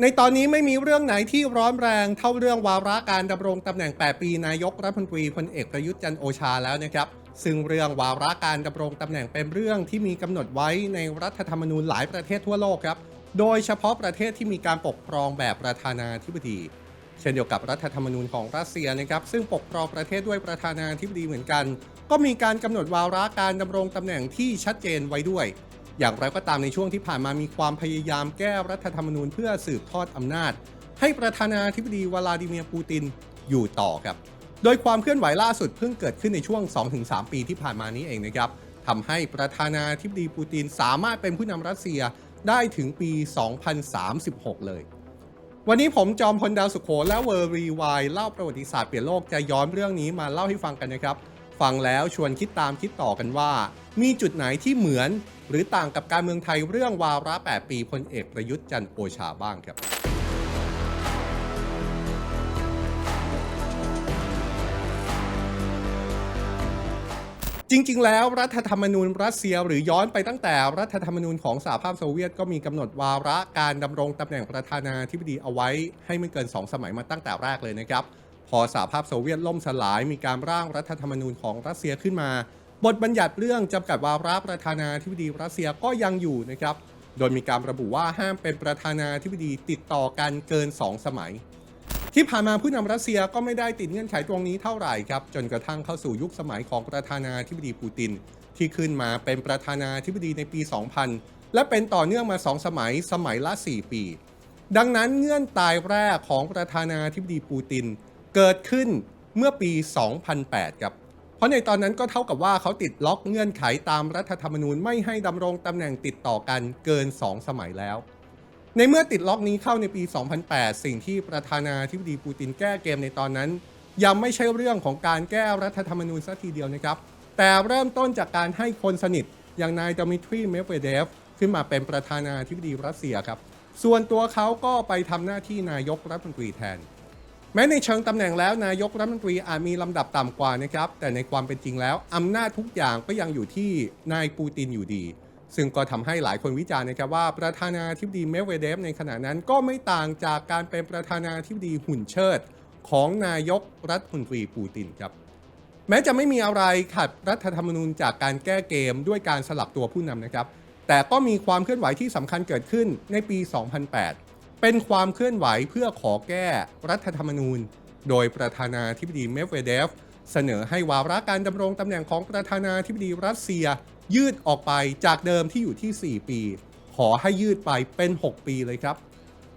ในตอนนี้ไม่มีเรื่องไหนที่ร้อนแรงเท่าเรื่องวาระการดำรงตำแหน่ง 8 ปีนายกรัฐมนตรีพลเอกประยุทธ์จันโอชาแล้วนะครับ ซึ่งเรื่องวาระการดำรงตำแหน่งเป็นเรื่องที่มีกำหนดไว้ในรัฐธรรมนูญหลายประเทศทั่วโลกครับ โดยเฉพาะประเทศที่มีการปกครองแบบประธานาธิบดี เช่นเดียวกับรัฐธรรมนูญของรัสเซียนะครับซึ่งปกครองประเทศด้วยประธานาธิบดีเหมือนกัน ก็มีการกำหนดวาระการดำรงตำแหน่งที่ชัดเจนไว้ด้วย อย่างไรก็ตามในช่วงที่ผ่านมามีความพยายามแก้รัฐธรรมนูญเพื่อสืบทอดอำนาจ ให้ประธานาธิบดีวลาดิเมียร์ปูตินอยู่ต่อครับ โดยความเคลื่อนไหวล่าสุดเพิ่งเกิดขึ้นในช่วง 2-3 ปีที่ผ่านมานี้เองนะครับทำให้ประธานาธิบดีปูตินสามารถเป็นผู้นำรัสเซียได้ถึงปี 2036 เลย วันนี้ผมจอมพลดาวสุขโขและเวอร์รีวายเล่าประวัติศาสตร์เปลี่ยนโลกจะย้อนเรื่องนี้มาเล่าให้ฟังกันนะครับ ฟังแล้วชวนคิดตามคิดต่อกันว่า มีจุดไหนที่เหมือน หรือต่างกับการเมืองไทยเรื่องวาระ 8 ปีพลเอกประยุทธ์จันทร์โอชาบ้างครับจริง ๆ แล้วรัฐธรรมนูญรัสเซียหรือย้อนไปตั้งแต่รัฐธรรมนูญของสหภาพโซเวียตก็มีกำหนดวาระการดำรงตำแหน่งประธานาธิบดีเอาไว้ให้ไม่เกิน 2 สมัยมาตั้งแต่แรกเลยนะครับ พอสหภาพโซเวียตล่มสลายมีการร่างรัฐธรรมนูญของรัสเซียขึ้นมา บทบัญญัติเรื่องจำกัดวาระประธานาธิบดีรัสเซียก็ยังอยู่นะครับ โดยมีการระบุว่าห้ามเป็นประธานาธิบดีติดต่อกันเกิน 2 สมัย ที่ผ่านมาผู้นำรัสเซียก็ไม่ได้ติดเงื่อนไขตรงนี้เท่าไหร่ครับ จนกระทั่งเข้าสู่ยุคสมัยของประธานาธิบดีปูติน ที่ขึ้นมาเป็นประธานาธิบดีในปี 2000 และเป็นต่อเนื่องมา 2 สมัย สมัยละ 4 ปี ดังนั้นเงื่อนตายแรกของประธานาธิบดีปูติน เกิดขึ้นเมื่อปี 2008 ครับ ราะในตอนนั้นก็เท่ากับว่าเขาติดล็อกเงื่อนไขตามรัฐธรรมนูญไม่ให้ดำรงตำแหน่งติดต่อกันเกิน 2 สมัยแล้ว ในเมื่อติดล็อกนี้เข้าในปี 2008 สิ่งที่ประธานาธิบดีปูตินแก้เกมในตอนนั้น ยังไม่ใช่เรื่องของการแก้รัฐธรรมนูญสัทีเดียวนะครับ แต่เริ่มต้นจากการให้คนสนิท อย่างนายดมิทรีเมเวเดฟขึ้นมาเป็นประธานาธิบดีรัสเซียครับ ส่วนตัวเขาก็ไปทำหน้าที่นายกรัฐมนตรีแทน แม้ในเชิงตำแหน่งแล้วนายกรัฐมนตรีอาจมีลำดับต่ำกว่านะครับ แต่ในความเป็นจริงแล้วอำนาจทุกอย่างก็ยังอยู่ที่นายปูตินอยู่ดี ซึ่งก็ทำให้หลายคนวิจารณ์นะครับว่าประธานาธิบดีเมเวเดฟในขณะนั้นก็ไม่ต่างจากการเป็นประธานาธิบดีหุ่นเชิด ของนายกรัฐมนตรีปูตินครับแม้จะไม่มีอะไรขัดรัฐธรรมนูญจากการแก้เกมด้วยการสลับตัวผู้นำนะครับ แต่ก็มีความเคลื่อนไหวที่สำคัญเกิดขึ้นในปี 2008 เป็นความเคลื่อนไหวเพื่อขอแก้รัฐธรรมนูญ โดยประธานาธิบดีเมดเวเดฟ เสนอให้วาระการดำรงตำแหน่งของประธานาธิบดีรัสเซีย ยืดออกไปจากเดิมที่อยู่ที่ 4 ปี ขอให้ยืดไปเป็น 6 ปีเลยครับ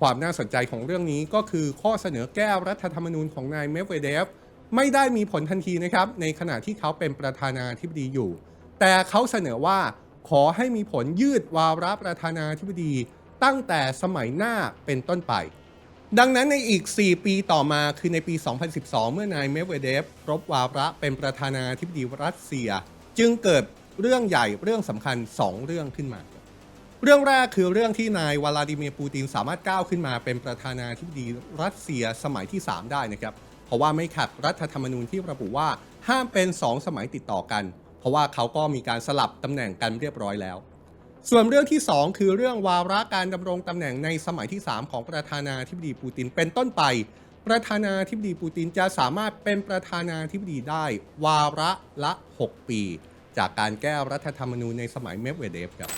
ความน่าสนใจของเรื่องนี้ก็คือข้อเสนอแก้รัฐธรรมนูญของนายเมดเวเดฟไม่ได้มีผลทันทีนะครับ ในขณะที่เขาเป็นประธานาธิบดีอยู่ แต่เขาเสนอว่าขอให้มีผลยืดวาระประธานาธิบดี ตั้งแต่สมัยหน้าเป็นต้นไป ดังนั้นในอีก 4 ปีต่อมาคือในปี 2012 เมื่อนายเมเวเดฟครบวาระเป็นประธานาธิบดีรัสเซีย จึงเกิดเรื่องใหญ่เรื่องสำคัญ 2 เรื่องขึ้นมา เรื่องแรกคือเรื่องที่นายวลาดิเมียร์ปูตินสามารถก้าวขึ้นมาเป็นประธานาธิบดีรัสเซียสมัยที่ 3 ได้นะครับ เพราะว่าไม่ขัดรัฐธรรมนูญที่ระบุว่าห้ามเป็น 2 สมัยติดต่อกัน เพราะว่าเขาก็มีการสลับตำแหน่งกันเรียบร้อยแล้ว ส่วนเรื่องที่ 2 คือเรื่องวาระการดำรงตำแหน่งในสมัยที่ 3 ของประธานาธิบดีปูตินเป็นต้นไป ประธานาธิบดีปูตินจะสามารถเป็นประธานาธิบดีได้ วาระละ 6 ปี จากการแก้รัฐธรรมนูญในสมัยเมดเวเดฟครับ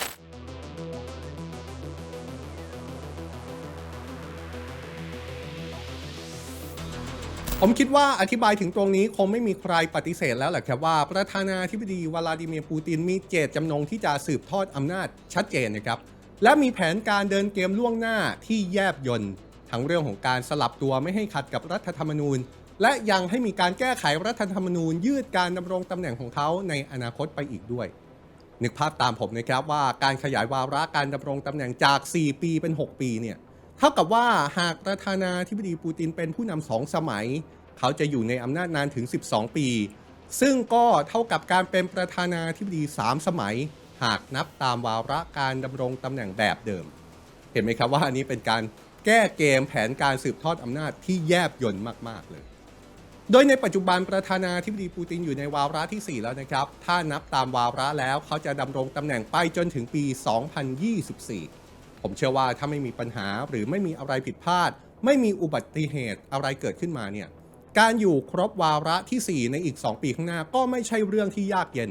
ผมคิดว่าอธิบายถึงตรงนี้คงไม่มีใครปฏิเสธแล้วแหละครับว่าประธานาธิบดีวลาดิเมียร์ปูตินมีเจตจำนงที่จะสืบทอดอำนาจชัดเจนนะครับ และมีแผนการเดินเกมล่วงหน้าที่แยบยนต์ทั้งเรื่องของการสลับตัวไม่ให้ขัดกับรัฐธรรมนูญ และยังให้มีการแก้ไขรัฐธรรมนูญ ยืดการดำรงตำแหน่งของเขาในอนาคตไปอีกด้วย นึกภาพตามผมนะครับว่าการขยายวาระการดำรงตำแหน่งจาก 4 ปีเป็น 6 ปีเนี่ย เท่ากับว่าหากประธานาธิบดีปูตินเป็นผู้นำสองสมัย เขาจะอยู่ในอำนาจนานถึง 12 ปี ซึ่งก็เท่ากับการเป็นประธานาธิบดี 3 สมัย หากนับตามวาระการดำรงตำแหน่งแบบเดิม เห็นไหมครับว่าอันนี้เป็นการแก้เกมแผนการสืบทอดอำนาจที่แยบยลมาก ๆ เลย โดยในปัจจุบันประธานาธิบดีปูตินอยู่ในวาระที่ 4 แล้วนะครับ ถ้านับตามวาระแล้วเขาจะดำรงตำแหน่งไปจนถึงปี 2024 ผมเชื่อว่าถ้าไม่มีปัญหาหรือไม่มีอะไรผิดพลาด ไม่มีอุบัติเหตุอะไรเกิดขึ้นมาเนี่ยการอยู่ครบวาระทีสี่ 4 ในอีก 2 ปีข้างหน้าก็ไม่ใช่เรื่องที่ยากเย็น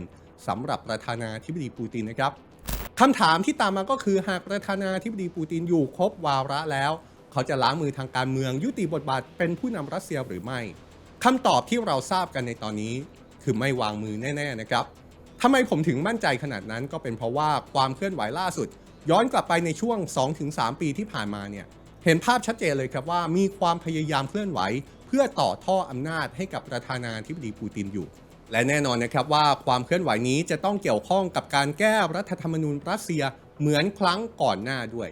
สำหรับประธานาธิบดีปูตินนะครับคำถามที่ตามมาก็คือหากประธานาธิบดีปูตินอยู่ครบวาระแล้ว เขาจะล้างมือทางการเมืองยุติบทบาทเป็นผู้นำรัสเซียหรือไม่คำตอบที่เราทราบกันในตอนนี้ คือไม่วางมือแน่ ๆนะครับทำไมผมถึงมั่นใจขนาดนั้นก็เป็นเพราะว่าความเคลื่อนไหวล่าสุด ย้อนกลับไปในช่วง 2-3 ปีที่ผ่านมาเนี่ยเห็นภาพชัดเจนเลยครับว่ามีความพยายามเคลื่อนไหว เพื่อต่อท่ออำนาจให้กับประธานาธิบดีปูตินอยู่ และแน่นอนนะครับว่าความเคลื่อนไหวนี้จะต้องเกี่ยวข้องกับการแก้รัฐธรรมนูญรัสเซียเหมือนครั้งก่อนหน้าด้วย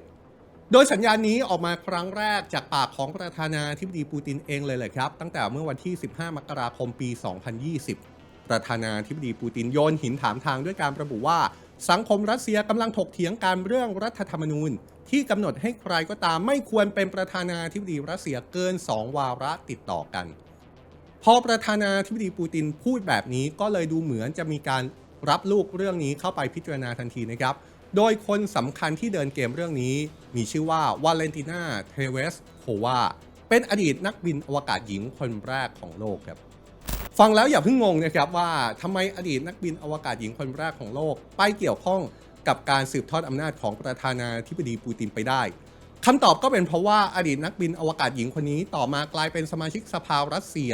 โดยสัญญาณนี้ออกมาครั้งแรกจากปากของประธานาธิบดีปูตินเองเลยแหละครับ ตั้งแต่เมื่อวันที่ 15 มกราคมปี 2020 ประธานาธิบดีปูตินโยนหินถามทางด้วยการระบุว่า สังคมรัสเซียกำลังถกเถียงการเรื่องรัฐธรรมนูญ ที่กำหนดให้ใครก็ตามไม่ควรเป็นประธานาธิบดีรัสเซียเกิน 2 วาระติดต่อกัน พอประธานาธิบดีปูตินพูดแบบนี้ก็เลยดูเหมือนจะมีการรับลูกเรื่องนี้เข้าไปพิจารณาทันทีนะครับ โดยคนสำคัญที่เดินเกมเรื่องนี้ มีชื่อว่าวาเลนตินาเทเวสโควาเป็นอดีตนักบินอวกาศหญิงคนแรกของโลกครับ ฟังแล้วอย่าเพิ่งงงนะครับว่าทำไมอดีตนักบินอวกาศหญิงคนแรกของโลก ไปเกี่ยวข้องกับการสืบทอดอำนาจของประธานาธิบดีปูตินไปได้คำตอบก็เป็นเพราะว่าอดีตนักบินอวกาศหญิงคนนี้ต่อมากลายเป็นสมาชิกสภารัสเซีย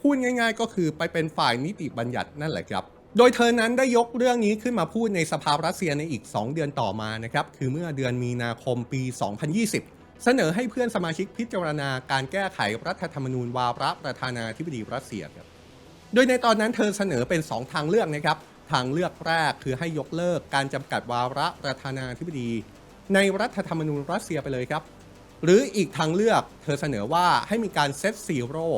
พูดง่ายๆ ก็คือไปเป็นฝ่ายนิติบัญญัตินั่นแหละครับ โดยเธอนั้นได้ยกเรื่องนี้ขึ้นมาพูดในสภารัสเซียในอีก 2 เดือนต่อมานะครับ คือเมื่อเดือนมีนาคมปี 2020 เสนอให้เพื่อนสมาชิกพิจารณาการแก้ไขรัฐธรรมนูญวาระประธานาธิบดีรัสเซียครับ โดยในตอนนั้นเธอเสนอเป็น 2 ทางเลือกนะครับ ทางเลือกแรกคือให้ยกเลิกการจำกัดวาระประธานาธิบดี ในรัฐธรรมนูญรัสเซียไปเลยครับ หรืออีกทางเลือกเธอเสนอว่าให้มีการเซตซีโร่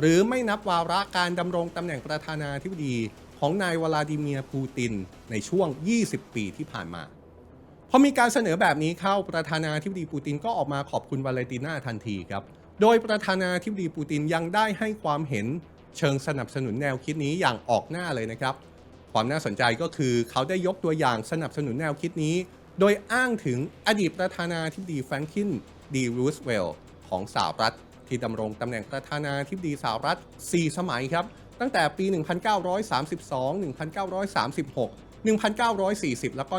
หรือไม่นับวาระการดำรงตำแหน่งประธานาธิบดีของนายวลาดิเมียร์ปูตินในช่วง 20 ปีที่ผ่านมาพอมีการเสนอแบบนี้เข้าประธานาธิบดีปูตินก็ออกมาขอบคุณวาเลนติน่าทันทีครับ โดยประธานาธิบดีปูตินยังได้ให้ความเห็น เชิงสนับสนุนแนวคิดนี้อย่างออกหน้าเลยนะครับ ความน่าสนใจก็คือเขาได้ยกตัวอย่างสนับสนุนแนวคิดนี้ โดยอ้างถึงอดีตประธานาธิบดีแฟรงคินดีรูสเวลล์ของสหรัฐ ที่ดำรงตำแหน่งประธานาธิบดีสหรัฐ 4 สมัยครับ ตั้งแต่ปี 1932 1936 1940 แล้วก็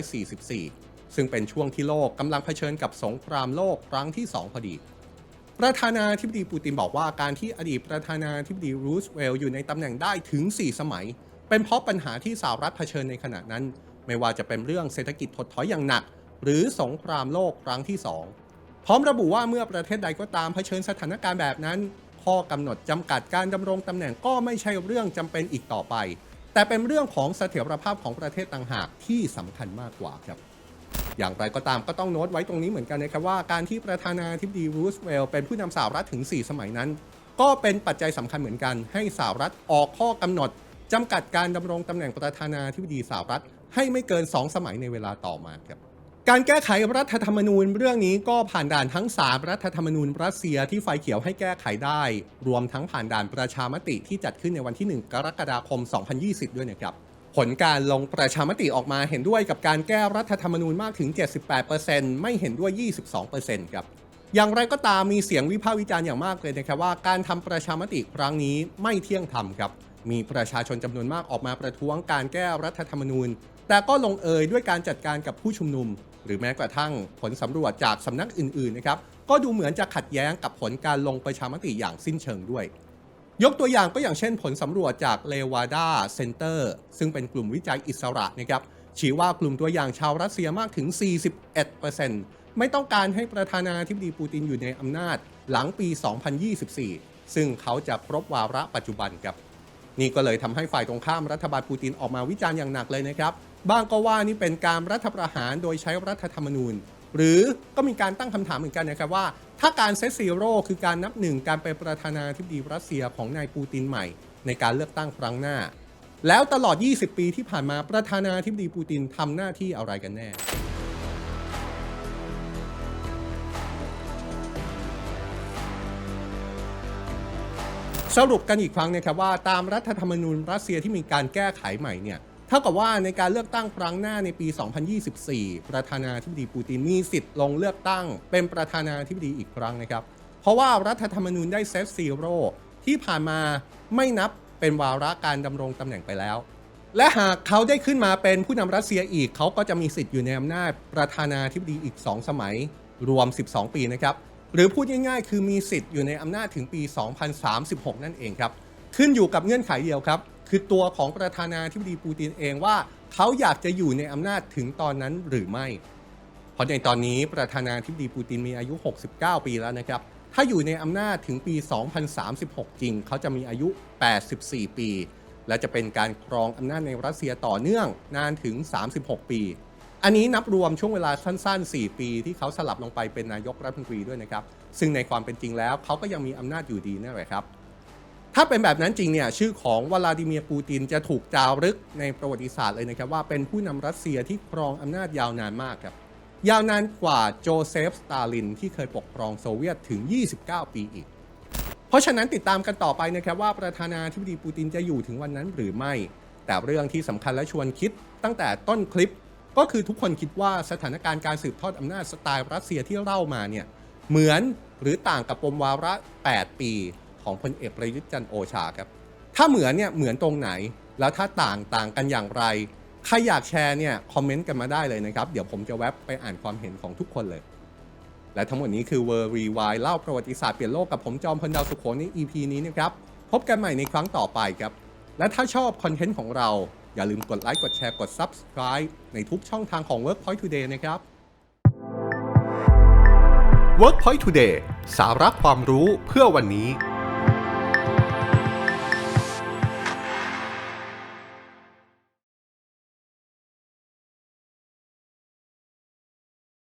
1944 ซึ่งเป็นช่วงที่โลกกำลังเผชิญกับสงครามโลกครั้งที่ 2 พอดี ประธานาธิบดีปูตินบอกว่าการที่อดีตประธานาธิบดีรูสเวลล์อยู่ในตำแหน่งได้ถึง 4 สมัย เป็นเพราะปัญหาที่สหรัฐเผชิญในขณะนั้น ไม่ว่าจะเป็นเรื่องเศรษฐกิจถดถอยอย่างหนัก หรือสงครามโลกครั้งที่ 2 พร้อมระบุว่าเมื่อประเทศใดก็ตามเผชิญสถานการณ์แบบนั้น ข้อกำหนดจำกัดการดำรงตำแหน่งก็ไม่ใช่เรื่องจำเป็นอีกต่อไป แต่เป็นเรื่องของเสถียรภาพของประเทศต่างหากที่สำคัญมากกว่าครับ อย่างไรก็ตามก็ต้องโน้ตไว้ตรงนี้เหมือนกันนะครับว่าการที่ประธานาธิบดีรูสเวลเป็นผู้นำสหรัฐถึง 4 สมัยนั้น ก็เป็นปัจจัยสำคัญเหมือนกัน ให้สหรัฐออกข้อกำหนดจำกัดการดำรงตำแหน่งประธานาธิบดีสหรัฐ ให้ไม่เกิน 2 สมัยในเวลาต่อมาครับการแก้ไขรัฐธรรมนูญเรื่องนี้ก็ผ่านด่านทั้ง 3 รัฐธรรมนูญรัสเซียที่ไฟเขียวให้แก้ไขได้ รวมทั้งผ่านด่านประชามติที่จัดขึ้นในวันที่ 1 กรกฎาคม 2020 ด้วยนะครับ ผลการลงประชามติออกมาเห็นด้วยกับการแก้รัฐธรรมนูญมากถึง 78%ไม่เห็นด้วย 22%ครับอย่างไรก็ตามมีเสียงวิพากษ์วิจารณ์อย่างมากเลยนะครับว่าการทำประชามติครั้งนี้ไม่เที่ยงธรรมครับ มีประชาชนจำนวนมากออกมาประท้วงการแก้รัฐธรรมนูญ แต่ก็ลงเอยด้วยการจัดการกับผู้ชุมนุม หรือแม้กระทั่งผลสำรวจจากสำนักอื่นๆนะครับก็ดูเหมือนจะขัดแย้งกับผลการลงประชามติอย่างสิ้นเชิงด้วย ยกตัวอย่างก็อย่างเช่นผลสำรวจจากเลวาดาเซ็นเตอร์ซึ่งเป็นกลุ่มวิจัยอิสระนะครับชี้ว่ากลุ่มตัวอย่างชาวรัสเซียมากถึง 41%ไม่ต้องการให้ประธานาธิบดีปูตินอยู่ในอำนาจหลังปี 2024 ซึ่งเขาจะครบวาระปัจจุบันครับ นี่ก็เลยทำให้ฝ่ายตรงข้ามรัฐบาลปูตินออกมาวิจารณ์อย่างหนักเลยนะครับ บางก็ว่านี่เป็นการรัฐประหารโดยใช้รัฐธรรมนูญ หรือก็มีการตั้งคำถามเหมือนกันนะครับว่า ถ้าการเซตซีโร่คือการนับหนึ่งการเป็นประธานาธิบดีรัสเซียของนายปูตินใหม่ ในการเลือกตั้งครั้งหน้า แล้วตลอด 20 ปีที่ผ่านมาประธานาธิบดีปูตินทำหน้าที่อะไรกันแน่สรุปกันอีกครั้งนะครับว่าตามรัฐธรรมนูญรัสเซียที่มีการแก้ไขใหม่เนี่ย ท่ากับว่าในการเลือกตั้งครั้งหน้าในปี 2024 ประธานาธิบดีปูตินมีสิทธิ์ลงเลือกตั้ง เป็นประธานาธิบดีอีกครั้งนะครับ เพราะว่ารัฐธรรมนูญได้เซฟซีโร่ที่ผ่านมาไม่นับเป็นวาระการดำรงตำแหน่งไปแล้ว และหากเขาได้ขึ้นมาเป็นผู้นำรัสเซียอีก เขาก็จะมีสิทธิ์อยู่ในอำนาจประธานาธิบดีอีก 2 สมัย รวม 12 ปีนะครับ หรือพูดง่ายๆ คือมีสิทธิ์อยู่ในอำนาจถึงปี 2036 นั่นเองครับ ขึ้นอยู่กับเงื่อนไขเดียวครับ คือตัวของประธานาธิบดีปูตินเองว่า เขาอยากจะอยู่ในอำนาจถึงตอนนั้นหรือไม่ เพราะในตอนนี้ประธานาธิบดีปูตินมีอายุ 69 ปีแล้วนะครับ ถ้าอยู่ในอำนาจถึงปี 2036 จริง เขาจะมีอายุ 84 ปี และจะเป็นการครองอำนาจในรัสเซียต่อเนื่องนานถึง 36 ปี อันนี้นับรวมช่วงเวลาสั้นๆ 4 ปีที่เขาสลับลงไปเป็นนายกรัฐมนตรีด้วยนะครับ ซึ่งในความเป็นจริงแล้วเขาก็ยังมีอำนาจอยู่ดีนั่นแหละครับ ถ้าเป็นแบบนั้นจริงเนี่ยชื่อของวลาดิเมียร์ปูตินจะถูกจารึกในประวัติศาสตร์เลยนะครับว่าเป็นผู้นำรัสเซียที่ครองอำนาจยาวนานมากครับยาวนานกว่าโจเซฟสตาลินที่เคยปกครองโซเวียตถึง 29 ปีอีก เพราะฉะนั้นติดตามกันต่อไปนะครับว่าประธานาธิบดีปูตินจะอยู่ถึงวันนั้นหรือไม่ แต่เรื่องที่สำคัญและชวนคิดตั้งแต่ต้นคลิป ก็คือทุกคนคิดว่าสถานการณ์การสืบทอดอำนาจสไตล์รัสเซียที่เล่ามาเนี่ยเหมือนหรือต่างกับปมวาระ 8 ปี ของพลเอกประยุทธ์จันโอชาครับ ถ้าเหมือนเนี่ยเหมือนตรงไหน แล้วถ้าต่างต่างกันอย่างไร ใครอยากแชร์เนี่ยคอมเมนต์กันมาได้เลยนะครับ เดี๋ยวผมจะแวบไปอ่านความเห็นของทุกคนเลย และทั้งหมดนี้คือ World Rewind เล่าประวัติศาสตร์เปลี่ยนโลกกับผมจอมพลดาวสุโขใน EP นี้นะครับ พบกันใหม่ในครั้งต่อไปครับ และถ้าชอบคอนเทนต์ของเราอย่าลืมกดไลค์กดแชร์กด Subscribe ในทุกช่องทางของ Workpoint Today นะครับ Workpoint Today สาระความรู้เพื่อวันนี้